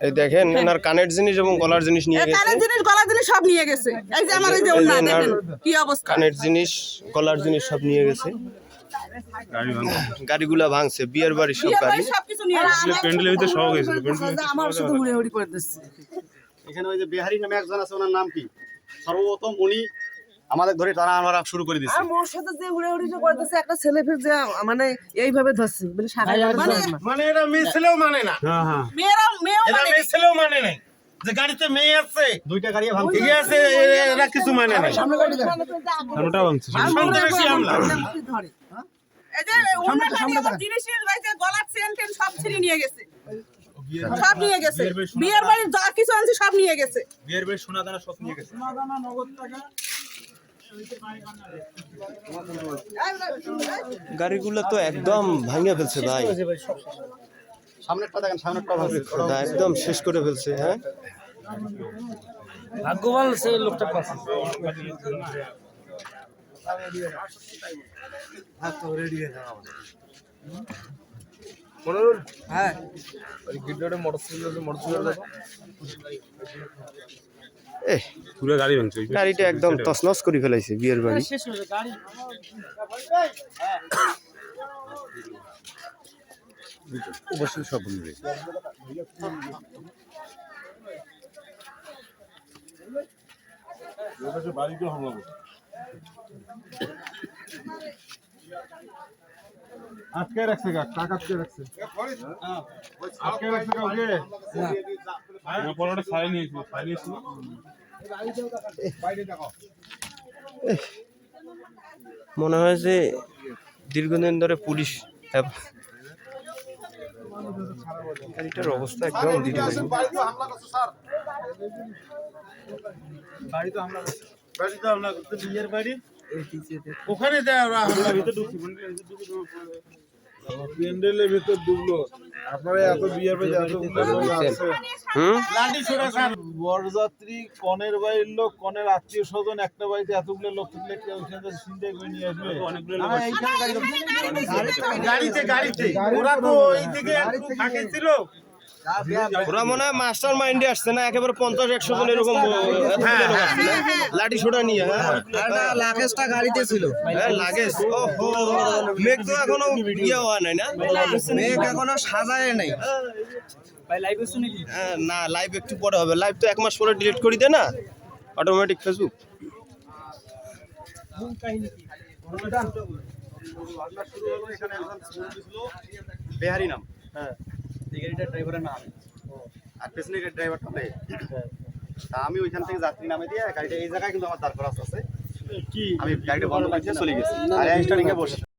এই দেখেন এনার কানের জিনিস এবং গলার জিনিস নিয়ে গেছে কানের জিনিস গলার জিনিস সব নিয়ে গেছে। এই যে আমার এই যে ওনা দেখেন কি অবস্থা। কানের জিনিস গলার জিনিস সব নিয়ে গেছে। গাড়িগুলা ভাঙছে বিয়ের বাড়ির সব গাড়ি। গেছে। প্যান্ডেলের ভিতরে সব গেছিল আমার শুধু হুড়ি করে দিচ্ছে এখানে ওই যে বিহারি নামে একজন আছে ওনার নাম কি? সর্বপ্রথম উনি আমাদের ধরে টানা আনারা শুরু করে দিচ্ছে আর মোর সাথে যে উড়ে উড়ি যে করতেছে একটা ছেলে ফির যে মানে এইভাবে ধরছে বলে সারা মানে মানে এরা মেয়ে ছেলেও মানে না। হ্যাঁ হ্যাঁ। মেয়েরা মেয়েও মানে মেয়ে ছেলেও মানে নাই। যে গাড়িতে মেয়ে আছে দুইটা গাড়ি ভাঙছে। ঠিক আছে এরা কিছু মানে না সামনে নাই ওটা ভাঙছে সন্ত্রাসী হামলা। ধরে। এই যে ওনার জিনিসের এই যে গলার চেন টেন সব ছিঁড়ে নিয়ে গেছে। সব নিয়ে গেছে। বিয়ের বাড়ির যা কিছু আনছে সব নিয়ে গেছে। বিয়ের বেশ সোনা দানা সব নিয়ে গেছে। গাড়িগুলো তো একদম ভাঙে ফেলছে ভাই। সামনেরটা দেখেন সামনেরটা ভাঙছে একদম শেষ করে ফেলছে হ্যাঁ। ভাগ্যবান সে লোকটা পাচ্ছে হ্যাঁ। এহ, পুরো গাড়ি ভাঙছে গাড়িটা একদম তছনছ করে ফেলাইছে বিয়ের বাড়ি। শেষ হয়ে গাড়ি অবশ্যই সব বন্ধ বাড়িতে হামলা আটকে রাখছে গা টাকা আটকে রাখছে? আটকে রাখছে কাউকে? পরোটা ছাড়াই নিয়েছিল ছাড়াই নিয়েছিল। মনে হয় যে দীর্ঘদিন ধরে পুলিশ গাড়িটার অবস্থা একদম ওখানে দেয় ওরা হামলা ভিতরে ঢুকছে। প্যান্ডেলের ভেতর ডুবলো। আপনারা এত বিয়ের বাড়ি এত হুম? বরযাত্রী কনের বাড়ির লোক কনের আত্মীয় স্বজন একটা বাড়িতে এতগুলো লোক থাকলে কেউ ওখান থেকে চিন্তাই করে নিয়ে আসবে? অনেকগুলো গাড়িতে গাড়িতে ওরা তো এই থেকে ফাঁকে ছিল। ওরা মনে হয় মাস্টার মাইন্ডে আসছে না একেবারে পঞ্চাশ একশো জন এরকম হ্যাঁ, লাঠি ছোটা নিয়ে হ্যাঁ? লাকেশটা গাড়িতে ছিল। হ্যাঁ, লাগেজ। মেঘ তো এখনও ইয়ে হওয়া নাই না? মেঘ এখনও সাজায় নাই। হ্যাঁ, না লাইভ একটু পরে হবে। লাইভ তো এক মাস পরে ডিলিট করে দে না অটোমেটিক ফেসবুক ঘটনা শুরু হলো এখানে একজন ছেলে ছিল, বেহারি নাম। হ্যাঁ। এই গাড়িটার ড্রাইভারের নাম। আর পেছনের ড্রাইভারটা নেই। তা আমি ওইখান থেকে যাত্রী নামে দিয়ে গাড়িটা এই জায়গায় কিন্তু আমার দাঁড় করা আছে। আমি গাড়িটা বন্ধ করে চলে গেছি। আর স্টার্টিং এ বসে।